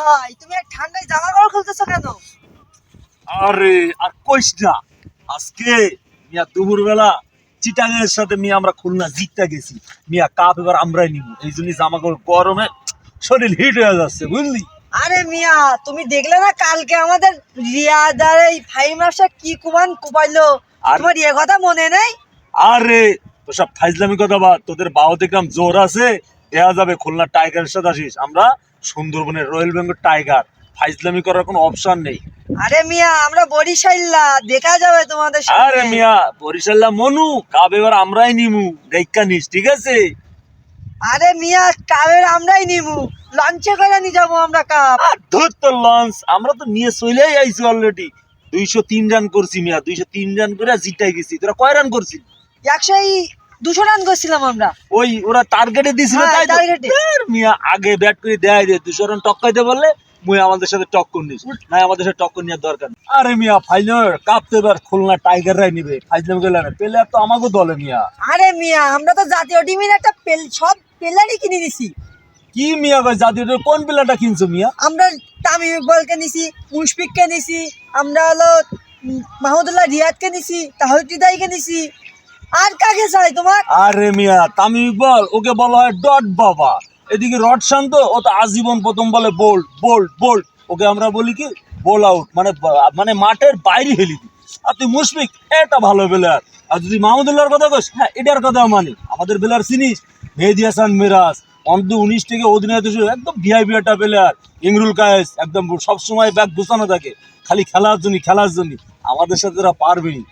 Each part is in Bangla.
ভাই তুমি ঠান্ডায় জামা কাপড় খুলতেছো কেন? আরে আর কইস না। আজকে মিয়া চিটাঙের সাথে মিয়া আমরা খুলনা জিততে গেছি। মিয়া কাপ এবার আমরাই নিব। এই জন্য জামা কাপড় গরমে শরীর হিট হয়ে যাচ্ছে বুঝলি? আরে মিয়া তুমি দেখলে না কালকে আমাদের রিয়াদার এই ফাইভ মাসে কি কুমান কুপাইলো? তোমার ইয়ে কথা মনে নেই? আরে তোসব ফাইজলামি কথা বা তোদের বাও দেখলাম জোর আছে দেয়া যাবে খুলনা টাইগারের সাথে আসিস। আমরা সুন্দরবনের রয়্যাল বেঙ্গল টাইগার। ফাইজলামি করার কোনো অপশন নেই। আরে মিয়া আমরা বরিশাল্লা দেখা যাবে তোমাদের সাথে আরে মিয়া বরিশাল্লা মনু কাপ এবার আমরাই নিমু দেখা নিস ঠিক আছে? আরে মিয়া কাবের আমরাই নিমু। লঞ্চে করে নিয়ে যাব আমরা কাপ। আর ধুর তোর লঞ্চ আমরা তো নিয়ে চলেই আইছি অলরেডি দুইশো তিন রান করছি মিয়া দুইশো তিন রান করে জিতাই গেছি। তোরা কয় রান করছিস একশো দুশো রান করছিলাম আমরা। ওই ওরা টার্গেটে দিছিল হ্যাঁ, তাই মিয়া আগে ব্যাট করে দেয় দে দুশো রান টক্কাইতে বললে মুই আমাদের সাথে টক্কর নিস। না আমাদের সাথে টক্কর নেওয়ার দরকার আরে মিয়া ফাইনাল কাপ তো এবার খুলনা টাইগাররাই নিবে। গেলে না পেলে তো আমাকে দলে মিয়া। আরে মিয়া আমরা তো জাতীয় টিমের একটা পেল সব প্লেয়ারই কিনে দিছি। কি মিয়া ভাই জাতীয় কোন প্লেয়ারটা কিনছো মিয়া? আমরা তামিম ইকবালকে নিছি মুশফিককে নিছি আমরা হলো মাহমুদুল্লাহ রিয়াদকে নিছি তাহিদাইকে নিছি। আর কাকে চাই তোমার? আরে মিয়া, তামিম ইকবাল ওকে বলা হয় ডট বাবা। এদিকে রড শান্ত, ও তো আজীবন প্রথম বলে বোল্ড বোল্ড বোল্ড ওকে আমরা বলি কি? বোল আউট মানে মানে মাঠের বাইরে হেলি আর তুই মুশফিক, এটা ভালো প্লেয়ার আর যদি মাহমুদুল্লাহর কথা কস হ্যাঁ এটার কথা মানি। আমাদের প্লেয়ার চিনিস মেহেদি হাসান মিরাজ, অন্তত উনিশ থেকে অধিনায়ক একদম ভিআইপি একটা প্লেয়ার ইমরুল কায়েস, একদম সবসময় ব্যাগ গুছানো থাকে। খালি খেলার জন্য খেলার জন্য আমাদের সাথে তারা পারবেনি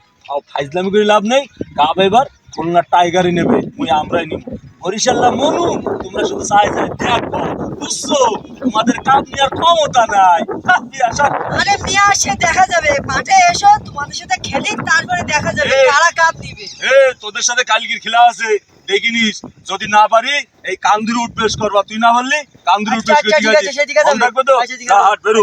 ফাইজলামি করে লাভ নেই। কাপ এবার খুলনা টাইগারই নেবে মুই আমরাই নিব। বরিশাল্লা মনু তোমরা শুধু চাই চাই দেখবা বুঝছ তোমাদের কাপ নেওয়ার ক্ষমতা নাই। আরে মিয়া সে দেখা যাবে মাঠে এসো তোমাদের সাথে খেলি তারপরে দেখা যাবে কারা কাপ নিবে। এ তোদের সাথে কালকের খেলা আছে দেখিনিস যদি না পারি এই কান্দুরি উঠবেশ করবা। তুই না পারলি কান্দুরি আচ্ছা, উঠবেশ আচ্ছা, ঠিক আছে, ঠিক আছে। আচ্ছা, ঠিক আছে। বেরো।